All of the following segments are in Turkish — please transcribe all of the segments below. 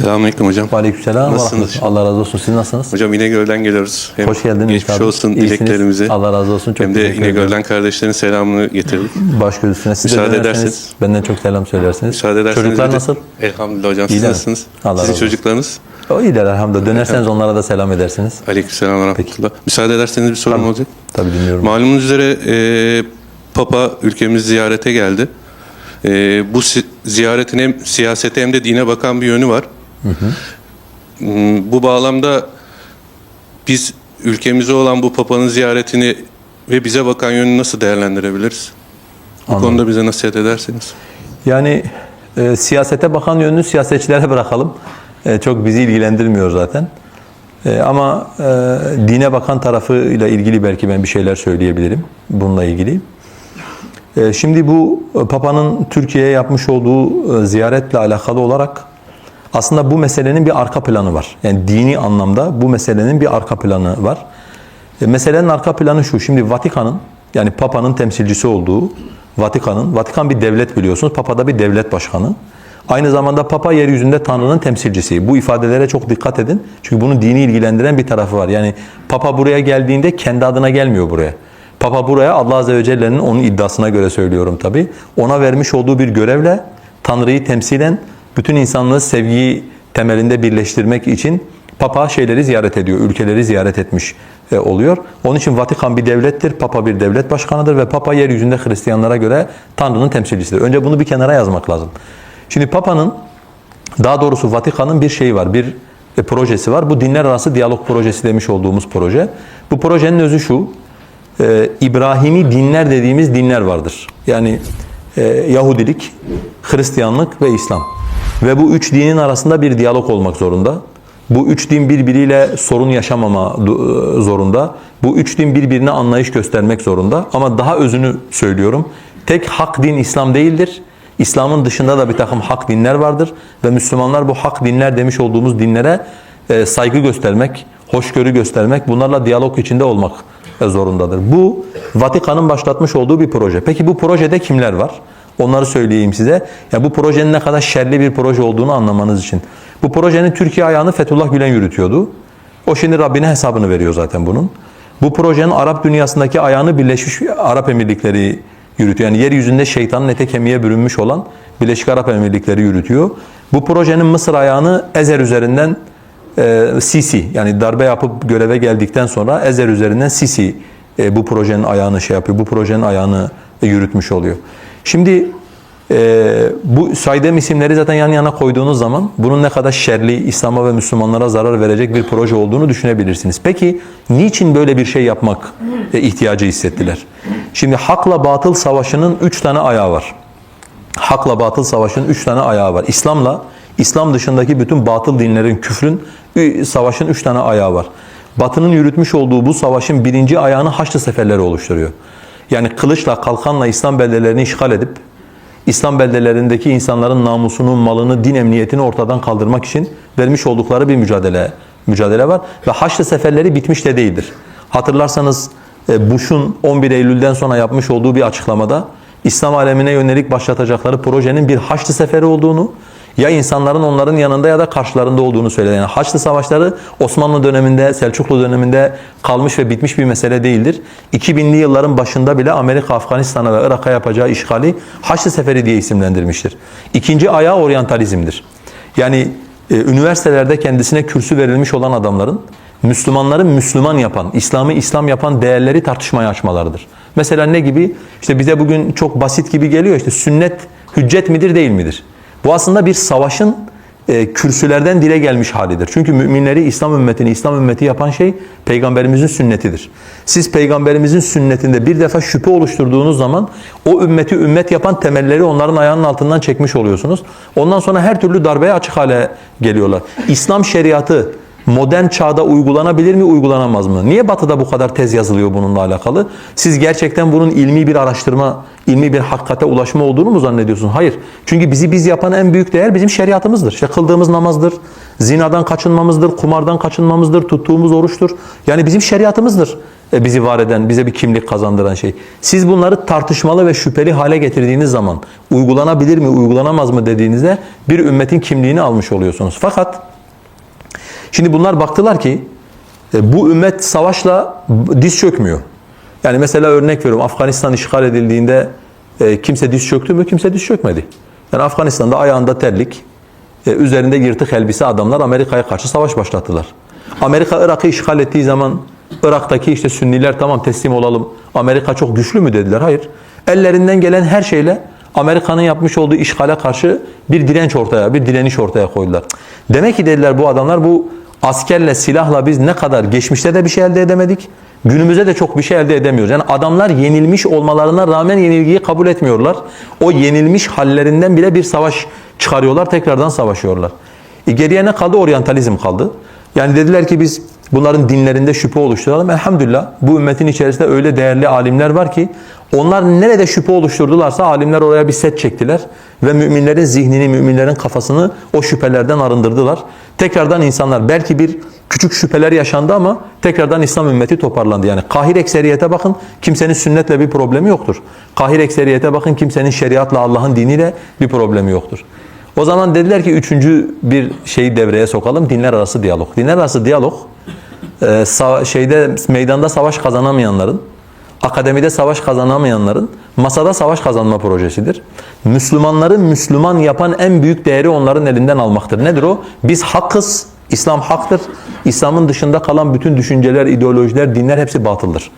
Selamünaleyküm hocam. Aleykümselam. Nasılsınız? Allah razı olsun. Siz nasılsınız? Hocam İnegöl'den geliyoruz. Hem Hoş geldiniz. Geçmiş abi. olsun İyisiniz. dileklerimizi. Allah razı olsun. Çok Hem de. İnegöl'den kardeşlerin selamını getirdik. Baş gözüne. Siz de Müsaade dönerseniz ederseniz. Benden çok selam söylersiniz. Müsaade ederseniz. Çocuklar de- nasıl? Elhamdülillah hocam. Siz nasılsınız? Allah Sizin razı olsun. çocuklarınız? O iyiler elhamdülillah. Dönerseniz onlara da selam edersiniz. Aleykümselam ve rahmetullah. Müsaade ederseniz bir sorum olacak. Tabii dinliyorum. Malumunuz üzere e, Papa ülkemizi ziyarete geldi. E, bu ziyaretin hem siyasete hem de dine bakan bir yönü var. Hmm, Bu bağlamda biz ülkemize olan bu Papa'nın ziyaretini ve bize bakan yönünü nasıl değerlendirebiliriz? Bu Anladım. konuda bize nasihat ederseniz. Yani e, siyasete bakan yönünü siyasetçilere bırakalım. E, çok bizi ilgilendirmiyor zaten. E, ama e, dine bakan tarafıyla ilgili belki ben bir şeyler söyleyebilirim bununla ilgili. E, şimdi bu Papa'nın Türkiye'ye yapmış olduğu e, ziyaretle alakalı olarak aslında bu meselenin bir arka planı var. Yani dini anlamda bu meselenin bir arka planı var. E, meselenin arka planı şu. Şimdi Vatikan'ın yani Papa'nın temsilcisi olduğu Vatikan'ın, Vatikan bir devlet biliyorsunuz. Papa da bir devlet başkanı. Aynı zamanda Papa yeryüzünde Tanrı'nın temsilcisi. Bu ifadelere çok dikkat edin. Çünkü bunun dini ilgilendiren bir tarafı var. Yani Papa buraya geldiğinde kendi adına gelmiyor buraya. Papa buraya Allah Azze ve Celle'nin onun iddiasına göre söylüyorum tabi. Ona vermiş olduğu bir görevle Tanrı'yı temsilen bütün insanlığı sevgiyi temelinde birleştirmek için Papa şeyleri ziyaret ediyor, ülkeleri ziyaret etmiş e, oluyor. Onun için Vatikan bir devlettir, Papa bir devlet başkanıdır ve Papa yeryüzünde Hristiyanlara göre Tanrı'nın temsilcisidir. Önce bunu bir kenara yazmak lazım. Şimdi Papa'nın daha doğrusu Vatikan'ın bir şeyi var, bir e, projesi var. Bu dinler arası diyalog projesi demiş olduğumuz proje. Bu projenin özü şu, e, İbrahimi dinler dediğimiz dinler vardır. Yani Yahudilik, Hristiyanlık ve İslam. Ve bu üç dinin arasında bir diyalog olmak zorunda. Bu üç din birbiriyle sorun yaşamama e, zorunda. Bu üç din birbirine anlayış göstermek zorunda. Ama daha özünü söylüyorum. Tek hak din İslam değildir. İslam'ın dışında da bir takım hak dinler vardır. Ve Müslümanlar bu hak dinler demiş olduğumuz dinlere e, saygı göstermek, hoşgörü göstermek, bunlarla diyalog içinde olmak e, zorundadır. Bu Vatikan'ın başlatmış olduğu bir proje. Peki bu projede kimler var? Onları söyleyeyim size. Ya bu projenin ne kadar şerli bir proje olduğunu anlamanız için. Bu projenin Türkiye ayağını Fethullah Gülen yürütüyordu. O şimdi Rabbine hesabını veriyor zaten bunun. Bu projenin Arap dünyasındaki ayağını Birleşmiş Arap Emirlikleri yürütüyor. Yani yeryüzünde şeytanın ete kemiğe bürünmüş olan Birleşik Arap Emirlikleri yürütüyor. Bu projenin Mısır ayağını Ezer üzerinden e, Sisi yani darbe yapıp göreve geldikten sonra Ezer üzerinden Sisi e, bu projenin ayağını şey yapıyor. Bu projenin ayağını e, yürütmüş oluyor. Şimdi e, bu saydığım isimleri zaten yan yana koyduğunuz zaman bunun ne kadar şerli, İslam'a ve Müslümanlara zarar verecek bir proje olduğunu düşünebilirsiniz. Peki niçin böyle bir şey yapmak e, ihtiyacı hissettiler? Şimdi hakla batıl savaşının üç tane ayağı var. Hakla batıl savaşın üç tane ayağı var. İslam'la, İslam dışındaki bütün batıl dinlerin, küfrün savaşın üç tane ayağı var. Batının yürütmüş olduğu bu savaşın birinci ayağını Haçlı seferleri oluşturuyor. Yani kılıçla, kalkanla İslam beldelerini işgal edip, İslam beldelerindeki insanların namusunu, malını, din emniyetini ortadan kaldırmak için vermiş oldukları bir mücadele mücadele var. Ve Haçlı seferleri bitmiş de değildir. Hatırlarsanız e, Bush'un 11 Eylül'den sonra yapmış olduğu bir açıklamada İslam alemine yönelik başlatacakları projenin bir Haçlı seferi olduğunu, ya insanların onların yanında ya da karşılarında olduğunu söyledi. Yani Haçlı savaşları Osmanlı döneminde, Selçuklu döneminde kalmış ve bitmiş bir mesele değildir. 2000'li yılların başında bile Amerika Afganistan'a ve Irak'a yapacağı işgali Haçlı Seferi diye isimlendirmiştir. İkinci ayağı oryantalizmdir. Yani e, üniversitelerde kendisine kürsü verilmiş olan adamların Müslümanları Müslüman yapan, İslam'ı İslam yapan değerleri tartışmaya açmalarıdır. Mesela ne gibi? İşte bize bugün çok basit gibi geliyor. İşte sünnet hüccet midir değil midir? Bu aslında bir savaşın e, kürsülerden dile gelmiş halidir. Çünkü müminleri İslam ümmetini İslam ümmeti yapan şey peygamberimizin sünnetidir. Siz peygamberimizin sünnetinde bir defa şüphe oluşturduğunuz zaman o ümmeti ümmet yapan temelleri onların ayağının altından çekmiş oluyorsunuz. Ondan sonra her türlü darbeye açık hale geliyorlar. İslam şeriatı modern çağda uygulanabilir mi, uygulanamaz mı? Niye Batı'da bu kadar tez yazılıyor bununla alakalı? Siz gerçekten bunun ilmi bir araştırma, ilmi bir hakikate ulaşma olduğunu mu zannediyorsunuz? Hayır. Çünkü bizi biz yapan en büyük değer bizim şeriatımızdır. İşte kıldığımız namazdır, zinadan kaçınmamızdır, kumardan kaçınmamızdır, tuttuğumuz oruçtur. Yani bizim şeriatımızdır e, bizi var eden, bize bir kimlik kazandıran şey. Siz bunları tartışmalı ve şüpheli hale getirdiğiniz zaman uygulanabilir mi, uygulanamaz mı dediğinizde bir ümmetin kimliğini almış oluyorsunuz. Fakat Şimdi bunlar baktılar ki e, bu ümmet savaşla diz çökmüyor. Yani mesela örnek veriyorum Afganistan işgal edildiğinde e, kimse diz çöktü mü? Kimse diz çökmedi. Yani Afganistan'da ayağında terlik, e, üzerinde yırtık elbise adamlar Amerika'ya karşı savaş başlattılar. Amerika Irak'ı işgal ettiği zaman Irak'taki işte Sünniler tamam teslim olalım. Amerika çok güçlü mü dediler? Hayır. Ellerinden gelen her şeyle Amerika'nın yapmış olduğu işgale karşı bir direnç ortaya, bir direniş ortaya koydular. Demek ki dediler bu adamlar bu askerle, silahla biz ne kadar geçmişte de bir şey elde edemedik, günümüzde de çok bir şey elde edemiyoruz. Yani adamlar yenilmiş olmalarına rağmen yenilgiyi kabul etmiyorlar. O yenilmiş hallerinden bile bir savaş çıkarıyorlar, tekrardan savaşıyorlar. E geriye ne kaldı? Oryantalizm kaldı. Yani dediler ki biz bunların dinlerinde şüphe oluşturalım. Elhamdülillah bu ümmetin içerisinde öyle değerli alimler var ki onlar nerede şüphe oluşturdularsa alimler oraya bir set çektiler ve müminlerin zihnini, müminlerin kafasını o şüphelerden arındırdılar. Tekrardan insanlar belki bir küçük şüpheler yaşandı ama tekrardan İslam ümmeti toparlandı. Yani kahir ekseriyete bakın kimsenin sünnetle bir problemi yoktur. Kahir ekseriyete bakın kimsenin şeriatla Allah'ın diniyle bir problemi yoktur. O zaman dediler ki üçüncü bir şeyi devreye sokalım. Dinler arası diyalog. Dinler arası diyalog e, şeyde meydanda savaş kazanamayanların, akademide savaş kazanamayanların masada savaş kazanma projesidir. Müslümanları Müslüman yapan en büyük değeri onların elinden almaktır. Nedir o? Biz hakkız. İslam haktır. İslam'ın dışında kalan bütün düşünceler, ideolojiler, dinler hepsi batıldır.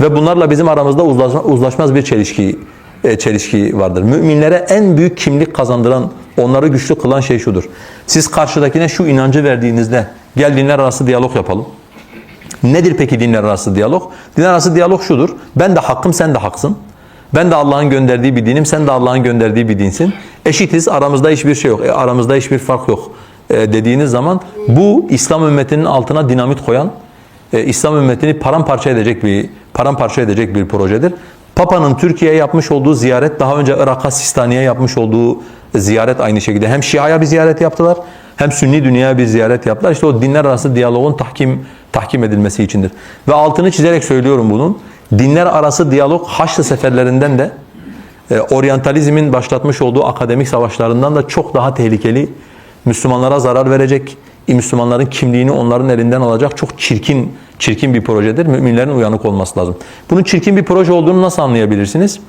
Ve bunlarla bizim aramızda uzlaşma, uzlaşmaz bir çelişki e, çelişki vardır. Müminlere en büyük kimlik kazandıran, onları güçlü kılan şey şudur. Siz karşıdakine şu inancı verdiğinizde gel dinler arası diyalog yapalım. Nedir peki dinler arası diyalog? Dinler arası diyalog şudur. Ben de hakkım, sen de haksın. Ben de Allah'ın gönderdiği bir dinim, sen de Allah'ın gönderdiği bir dinsin. Eşitiz, aramızda hiçbir şey yok, e, aramızda hiçbir fark yok e, dediğiniz zaman bu İslam ümmetinin altına dinamit koyan, e, İslam ümmetini paramparça edecek bir paramparça edecek bir projedir. Papa'nın Türkiye'ye yapmış olduğu ziyaret, daha önce Irak'a, Sistani'ye yapmış olduğu ziyaret aynı şekilde. Hem Şia'ya bir ziyaret yaptılar, hem Sünni dünyaya bir ziyaret yaptılar. İşte o dinler arası diyaloğun tahkim tahkim edilmesi içindir. Ve altını çizerek söylüyorum bunun. Dinler arası diyalog Haçlı seferlerinden de e, oryantalizmin başlatmış olduğu akademik savaşlarından da çok daha tehlikeli, Müslümanlara zarar verecek, Müslümanların kimliğini onların elinden alacak çok çirkin çirkin bir projedir. Müminlerin uyanık olması lazım. Bunun çirkin bir proje olduğunu nasıl anlayabilirsiniz?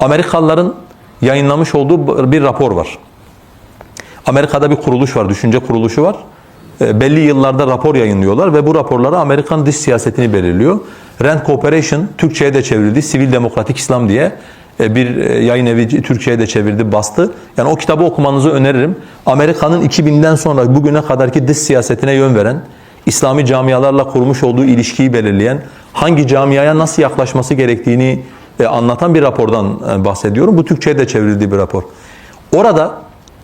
Amerikalıların yayınlamış olduğu bir rapor var. Amerika'da bir kuruluş var, düşünce kuruluşu var. E, belli yıllarda rapor yayınlıyorlar ve bu raporları Amerikan dış siyasetini belirliyor. Rand Cooperation Türkçe'ye de çevrildi. Sivil Demokratik İslam diye e, bir e, yayın evi Türkçe'ye de çevirdi, bastı. Yani o kitabı okumanızı öneririm. Amerika'nın 2000'den sonra bugüne kadarki dış siyasetine yön veren, İslami camialarla kurmuş olduğu ilişkiyi belirleyen, hangi camiaya nasıl yaklaşması gerektiğini e, anlatan bir rapordan bahsediyorum. Bu Türkçe'ye de çevrildiği bir rapor. Orada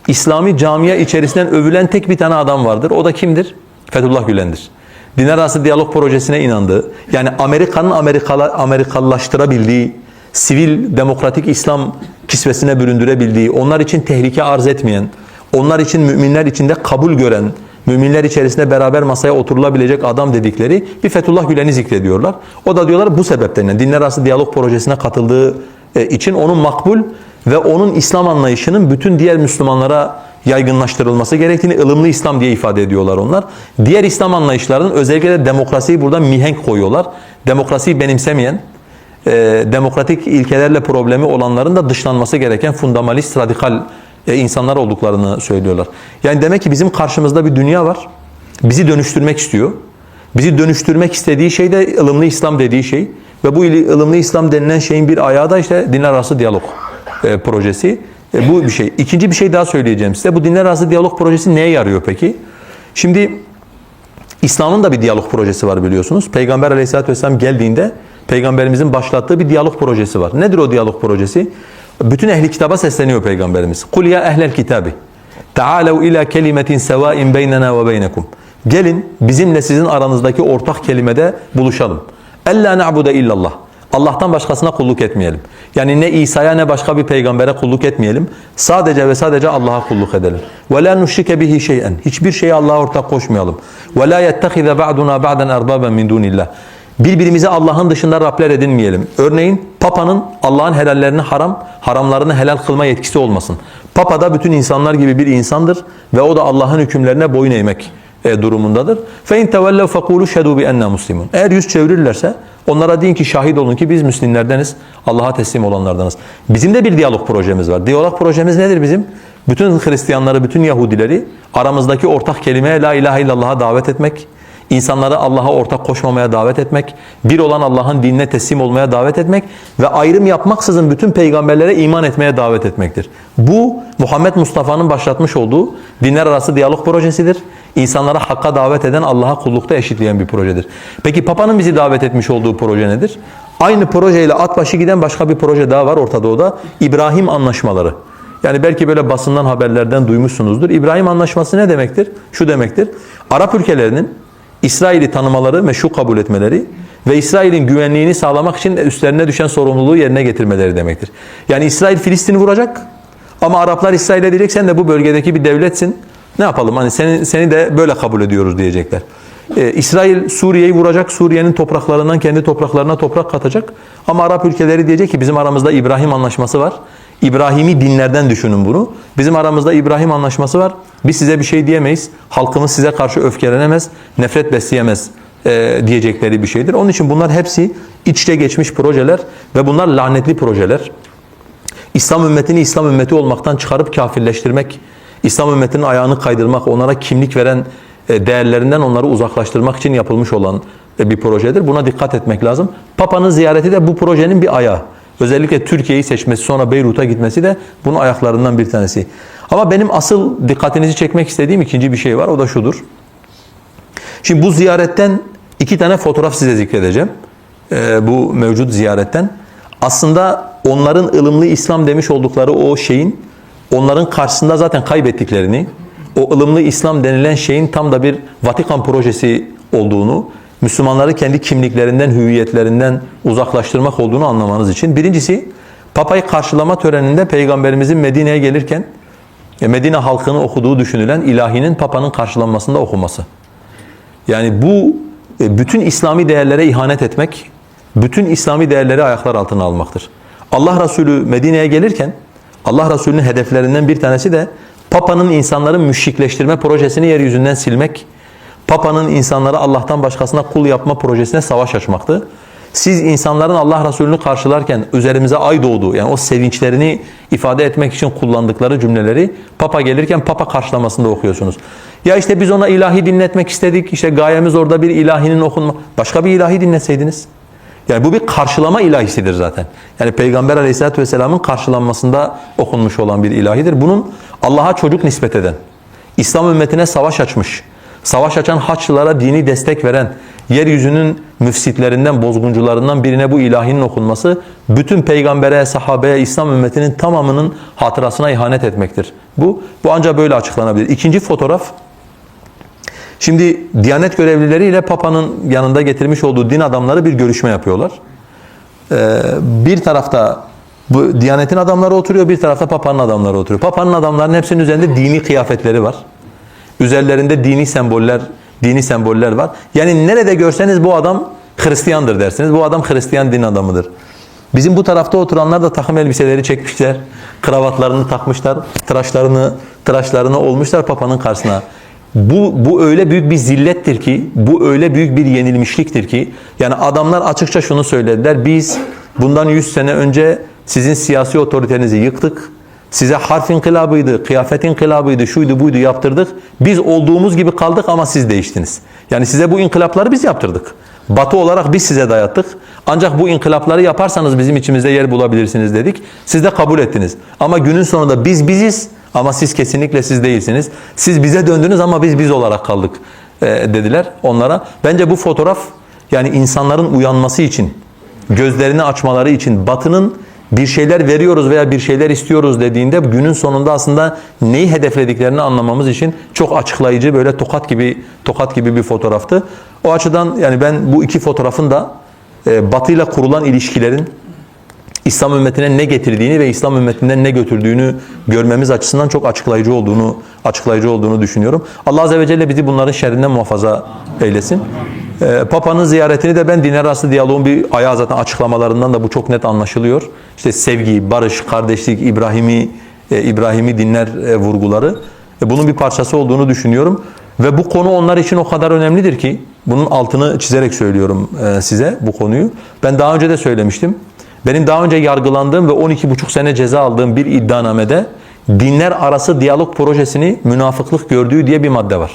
İslami camia içerisinden övülen tek bir tane adam vardır. O da kimdir? Fethullah Gülen'dir. Dinler arası diyalog projesine inandığı, yani Amerika'nın Amerikala, Amerikalılaştırabildiği, sivil demokratik İslam kisvesine büründürebildiği, onlar için tehlike arz etmeyen, onlar için müminler içinde kabul gören, müminler içerisinde beraber masaya oturulabilecek adam dedikleri bir Fethullah Gülen'i zikrediyorlar. O da diyorlar bu sebepten yani dinler arası diyalog projesine katıldığı e, için onun makbul ve onun İslam anlayışının bütün diğer Müslümanlara yaygınlaştırılması gerektiğini ılımlı İslam diye ifade ediyorlar onlar. Diğer İslam anlayışlarının özellikle de demokrasiyi burada mihenk koyuyorlar. Demokrasiyi benimsemeyen, e, demokratik ilkelerle problemi olanların da dışlanması gereken fundamentalist, radikal e, insanlar olduklarını söylüyorlar. Yani demek ki bizim karşımızda bir dünya var. Bizi dönüştürmek istiyor. Bizi dönüştürmek istediği şey de ılımlı İslam dediği şey. Ve bu ılımlı İslam denilen şeyin bir ayağı da işte dinler arası diyalog e, projesi. E, bu bir şey. İkinci bir şey daha söyleyeceğim size. Bu dinler arası diyalog projesi neye yarıyor peki? Şimdi İslam'ın da bir diyalog projesi var biliyorsunuz. Peygamber aleyhissalatü vesselam geldiğinde Peygamberimizin başlattığı bir diyalog projesi var. Nedir o diyalog projesi? Bütün ehli kitaba sesleniyor Peygamberimiz. Kul ya ehlel kitabi. Ta'alev ila kelimetin sevain beynena ve beynekum. Gelin bizimle sizin aranızdaki ortak kelimede buluşalım. Ella na'bude illallah. Allah'tan başkasına kulluk etmeyelim. Yani ne İsa'ya ne başka bir peygambere kulluk etmeyelim. Sadece ve sadece Allah'a kulluk edelim. La nuşrike bihi şey'en. Hiçbir şeye Allah'a ortak koşmayalım. Ve la yettehize ba'duna ba'den erbaben min dunillah. Birbirimize Allah'ın dışında Rabler edinmeyelim. Örneğin Papa'nın Allah'ın helallerini haram, haramlarını helal kılma yetkisi olmasın. Papa da bütün insanlar gibi bir insandır ve o da Allah'ın hükümlerine boyun eğmek e, durumundadır. Fe in tevellev fekulu şedu bi enna muslimun. Eğer yüz çevirirlerse onlara deyin ki şahit olun ki biz Müslimlerdeniz. Allah'a teslim olanlardanız. Bizim de bir diyalog projemiz var. Diyalog projemiz nedir bizim? Bütün Hristiyanları, bütün Yahudileri aramızdaki ortak kelimeye la ilahe illallah'a davet etmek, insanları Allah'a ortak koşmamaya davet etmek, bir olan Allah'ın dinine teslim olmaya davet etmek ve ayrım yapmaksızın bütün peygamberlere iman etmeye davet etmektir. Bu Muhammed Mustafa'nın başlatmış olduğu dinler arası diyalog projesidir. İnsanlara hakka davet eden Allah'a kullukta eşitleyen bir projedir. Peki Papa'nın bizi davet etmiş olduğu proje nedir? Aynı projeyle at başı giden başka bir proje daha var Orta Doğu'da. İbrahim Anlaşmaları. Yani belki böyle basından haberlerden duymuşsunuzdur. İbrahim Anlaşması ne demektir? Şu demektir. Arap ülkelerinin İsrail'i tanımaları, meşru kabul etmeleri ve İsrail'in güvenliğini sağlamak için üstlerine düşen sorumluluğu yerine getirmeleri demektir. Yani İsrail Filistin'i vuracak ama Araplar İsrail'e diyecek sen de bu bölgedeki bir devletsin. Ne yapalım hani seni, seni de böyle kabul ediyoruz diyecekler. Ee, İsrail Suriye'yi vuracak, Suriye'nin topraklarından kendi topraklarına toprak katacak. Ama Arap ülkeleri diyecek ki bizim aramızda İbrahim Anlaşması var. İbrahimi dinlerden düşünün bunu. Bizim aramızda İbrahim Anlaşması var. Biz size bir şey diyemeyiz. Halkımız size karşı öfkelenemez, nefret besleyemez e, diyecekleri bir şeydir. Onun için bunlar hepsi iç içe geçmiş projeler ve bunlar lanetli projeler. İslam ümmetini İslam ümmeti olmaktan çıkarıp kafirleştirmek, İslam ümmetinin ayağını kaydırmak, onlara kimlik veren e, değerlerinden onları uzaklaştırmak için yapılmış olan e, bir projedir. Buna dikkat etmek lazım. Papa'nın ziyareti de bu projenin bir ayağı. Özellikle Türkiye'yi seçmesi sonra Beyrut'a gitmesi de bunun ayaklarından bir tanesi. Ama benim asıl dikkatinizi çekmek istediğim ikinci bir şey var. O da şudur. Şimdi bu ziyaretten iki tane fotoğraf size zikredeceğim. Ee, bu mevcut ziyaretten. Aslında onların ılımlı İslam demiş oldukları o şeyin onların karşısında zaten kaybettiklerini, o ılımlı İslam denilen şeyin tam da bir Vatikan projesi olduğunu, Müslümanları kendi kimliklerinden, hüviyetlerinden uzaklaştırmak olduğunu anlamanız için. Birincisi, Papa'yı karşılama töreninde Peygamberimizin Medine'ye gelirken Medine halkının okuduğu düşünülen ilahinin Papa'nın karşılanmasında okuması. Yani bu e, bütün İslami değerlere ihanet etmek, bütün İslami değerleri ayaklar altına almaktır. Allah Resulü Medine'ye gelirken Allah Resulü'nün hedeflerinden bir tanesi de Papa'nın insanları müşrikleştirme projesini yeryüzünden silmek, Papa'nın insanları Allah'tan başkasına kul yapma projesine savaş açmaktı. Siz insanların Allah Resulü'nü karşılarken üzerimize ay doğdu. Yani o sevinçlerini ifade etmek için kullandıkları cümleleri Papa gelirken Papa karşılamasında okuyorsunuz. Ya işte biz ona ilahi dinletmek istedik. İşte gayemiz orada bir ilahinin okunma. Başka bir ilahi dinleseydiniz. Yani bu bir karşılama ilahisidir zaten. Yani Peygamber Aleyhisselatü Vesselam'ın karşılanmasında okunmuş olan bir ilahidir. Bunun Allah'a çocuk nispet eden, İslam ümmetine savaş açmış, savaş açan Haçlılara dini destek veren, yeryüzünün müfsitlerinden, bozguncularından birine bu ilahinin okunması, bütün peygambere, sahabeye, İslam ümmetinin tamamının hatırasına ihanet etmektir. Bu, bu ancak böyle açıklanabilir. İkinci fotoğraf, Şimdi Diyanet görevlileriyle Papa'nın yanında getirmiş olduğu din adamları bir görüşme yapıyorlar. Ee, bir tarafta bu Diyanet'in adamları oturuyor, bir tarafta Papa'nın adamları oturuyor. Papa'nın adamlarının hepsinin üzerinde dini kıyafetleri var. Üzerlerinde dini semboller, dini semboller var. Yani nerede görseniz bu adam Hristiyandır dersiniz. Bu adam Hristiyan din adamıdır. Bizim bu tarafta oturanlar da takım elbiseleri çekmişler. Kravatlarını takmışlar. Tıraşlarını, tıraşlarını olmuşlar Papa'nın karşısına. Bu, bu öyle büyük bir zillettir ki, bu öyle büyük bir yenilmişliktir ki, yani adamlar açıkça şunu söylediler, biz bundan 100 sene önce sizin siyasi otoritenizi yıktık, size harf inkılabıydı, kıyafet inkılabıydı, şuydu buydu yaptırdık, biz olduğumuz gibi kaldık ama siz değiştiniz. Yani size bu inkılapları biz yaptırdık. Batı olarak biz size dayattık. Ancak bu inkılapları yaparsanız bizim içimizde yer bulabilirsiniz dedik. Siz de kabul ettiniz. Ama günün sonunda biz biziz ama siz kesinlikle siz değilsiniz. Siz bize döndünüz ama biz biz olarak kaldık e, dediler onlara. Bence bu fotoğraf yani insanların uyanması için, gözlerini açmaları için Batı'nın bir şeyler veriyoruz veya bir şeyler istiyoruz dediğinde günün sonunda aslında neyi hedeflediklerini anlamamız için çok açıklayıcı böyle tokat gibi tokat gibi bir fotoğraftı. O açıdan yani ben bu iki fotoğrafın da e, Batı ile kurulan ilişkilerin İslam ümmetine ne getirdiğini ve İslam ümmetinden ne götürdüğünü görmemiz açısından çok açıklayıcı olduğunu açıklayıcı olduğunu düşünüyorum. Allah azze ve celle bizi bunların şerrinden muhafaza eylesin. Ee, Papa'nın ziyaretini de ben dinler arası diyaloğun bir ayağı zaten açıklamalarından da bu çok net anlaşılıyor. İşte sevgi, barış, kardeşlik, İbrahimi e, İbrahimi dinler e, vurguları e, bunun bir parçası olduğunu düşünüyorum. Ve bu konu onlar için o kadar önemlidir ki bunun altını çizerek söylüyorum e, size bu konuyu. Ben daha önce de söylemiştim. Benim daha önce yargılandığım ve 12,5 sene ceza aldığım bir iddianamede dinler arası diyalog projesini münafıklık gördüğü diye bir madde var.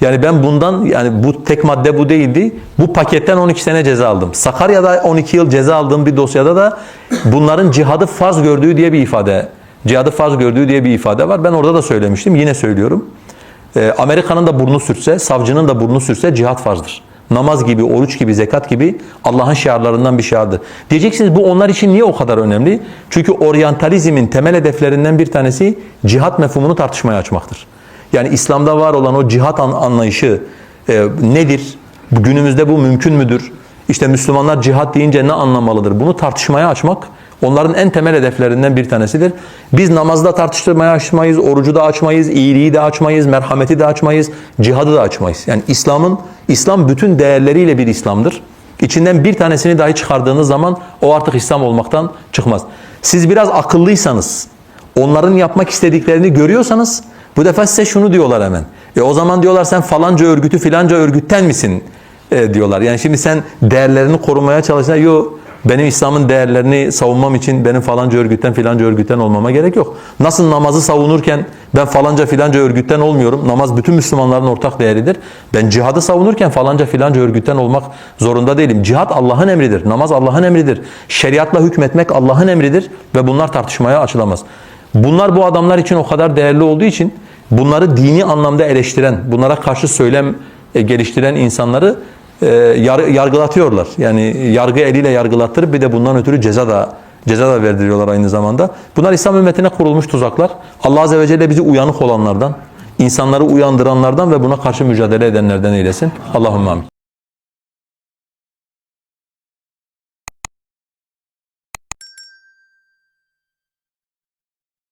Yani ben bundan yani bu tek madde bu değildi. Bu paketten 12 sene ceza aldım. Sakarya'da 12 yıl ceza aldığım bir dosyada da bunların cihadı farz gördüğü diye bir ifade, cihadı farz gördüğü diye bir ifade var. Ben orada da söylemiştim. Yine söylüyorum. Ee, Amerika'nın da burnu sürse, savcının da burnu sürse cihat farzdır. Namaz gibi, oruç gibi, zekat gibi Allah'ın şiarlarından bir şiardır. Diyeceksiniz bu onlar için niye o kadar önemli? Çünkü oryantalizmin temel hedeflerinden bir tanesi cihat mefhumunu tartışmaya açmaktır. Yani İslam'da var olan o cihat an- anlayışı e, nedir? Günümüzde bu mümkün müdür? İşte Müslümanlar cihat deyince ne anlamalıdır? Bunu tartışmaya açmak onların en temel hedeflerinden bir tanesidir. Biz namazda tartıştırmaya açmayız, orucu da açmayız, iyiliği de açmayız, merhameti de açmayız, cihadı da açmayız. Yani İslam'ın İslam bütün değerleriyle bir İslam'dır. İçinden bir tanesini dahi çıkardığınız zaman o artık İslam olmaktan çıkmaz. Siz biraz akıllıysanız, onların yapmak istediklerini görüyorsanız bu defa size şunu diyorlar hemen. E o zaman diyorlar sen falanca örgütü filanca örgütten misin e, diyorlar. Yani şimdi sen değerlerini korumaya çalışsan yok benim İslam'ın değerlerini savunmam için benim falanca örgütten filanca örgütten olmama gerek yok. Nasıl namazı savunurken ben falanca filanca örgütten olmuyorum. Namaz bütün Müslümanların ortak değeridir. Ben cihadı savunurken falanca filanca örgütten olmak zorunda değilim. Cihat Allah'ın emridir. Namaz Allah'ın emridir. Şeriatla hükmetmek Allah'ın emridir ve bunlar tartışmaya açılamaz. Bunlar bu adamlar için o kadar değerli olduğu için bunları dini anlamda eleştiren, bunlara karşı söylem e, geliştiren insanları yar- yargılatıyorlar. Yani yargı eliyle yargılattırıp bir de bundan ötürü ceza da ceza da verdiriyorlar aynı zamanda. Bunlar İslam ümmetine kurulmuş tuzaklar. Allah azze ve celle bizi uyanık olanlardan, insanları uyandıranlardan ve buna karşı mücadele edenlerden eylesin. Allahümme amin.